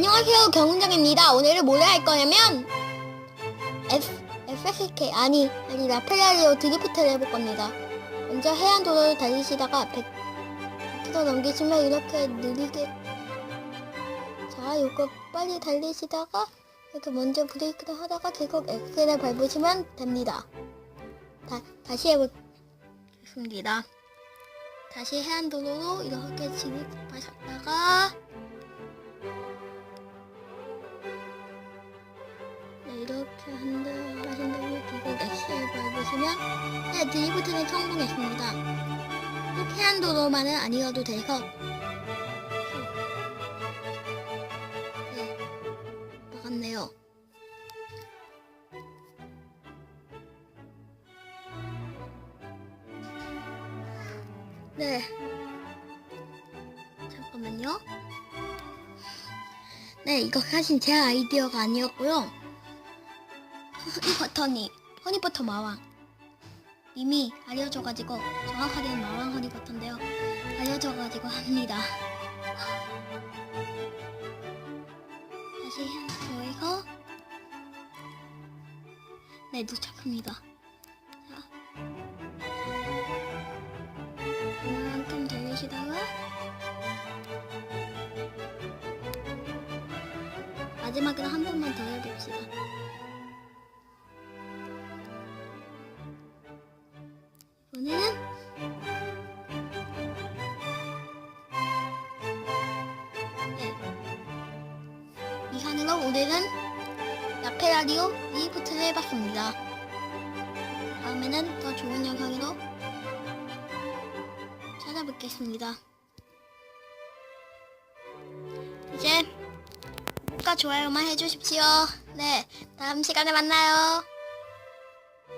안녕하세요 경훈장입니다. 오늘은 뭘 할 거냐면 F, FSK 아니 아니 라펠라리오 드리프트를 해볼 겁니다. 먼저 해안 도로를 달리시다가 100km 넘기시면 이렇게 느리게 자 요거 빨리 달리시다가 이렇게 먼저 브레이크를 하다가 계속 엑셀을 밟으시면 됩니다. 다, 다시 해보겠습니다. 다시 해안 도로로 이렇게 진입하셨다가 네, 드리프트는 성공했습니다. 꼭 해안도로만은 아니어도 돼서 네, 막았네요. 네. 잠깐만요. 네, 이거 사실 제 아이디어가 아니었고요. 허니버터니, 허니버터 마왕. 이미 알려줘가지고, 정확하게는 마왕 허니버터인데요. 알려줘가지고 합니다. 다시 한번에서 네, 도착합니다. 자. 그만큼 달리시다가, 마지막으로 한 번만 더 해봅시다. 이번에는 네. 이상으로 오늘은 라페라리오 리프트를 해봤습니다. 다음에는 더 좋은 영상으로 찾아뵙겠습니다. 이제 구독과 좋아요만 해주십시오. 네, 다음 시간에 만나요.